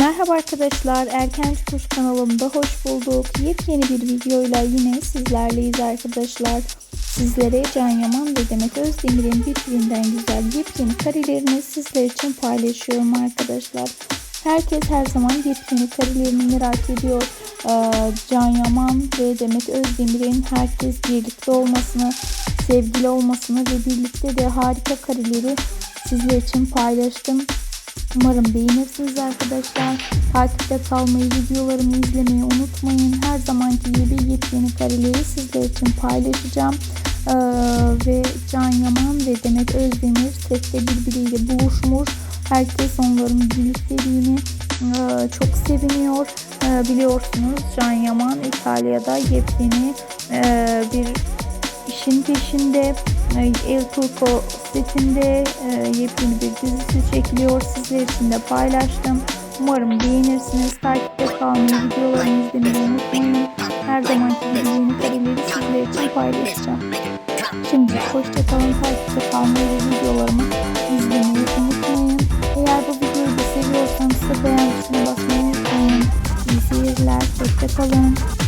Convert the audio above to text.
Merhaba arkadaşlar, Erken Çıkış kanalımda hoş bulduk. Yepyeni bir videoyla yine sizlerleyiz arkadaşlar. Sizlere Can Yaman ve Demet Özdemir'in birbirinden güzel yepyeni karelerini sizler için paylaşıyorum arkadaşlar. Herkes her zaman yepyeni karelerini merak ediyor. Ee, Can Yaman ve Demet Özdemir'in herkes birlikte olmasını, sevgili olmasını ve birlikte de harika kareleri sizler için paylaştım. Umarım beğenirsiniz arkadaşlar. Takipte kalmayı, videolarımı izlemeyi unutmayın. Her zamanki gibi yepyeni kareleri sizler için paylaşacağım. Ee, ve Can Yaman ve Demet Özdemir sette birbiriyle buluşmuş. Herkes onların birlikteliğini e, çok seviniyor. E, biliyorsunuz Can Yaman İtalya'da yepyeni e, bir işin peşinde e, El Turco setinde e, yepyeni bir dizisi çekiliyor. Sizler için de paylaştım. Umarım beğenirsiniz. Takipte kalmayı, videolarımı izlemeyi unutmayın. Her zamanki gibi yeni kareleri sizler için paylaşacağım. Şimdi hoşçakalın. Takipte kalmayı ve videolarımı izlemeyi unutmayın. Eğer bu videoyu da seviyorsanız da beğen tuşuna basmayı unutmayın. İyi seyirler. Hoşçakalın.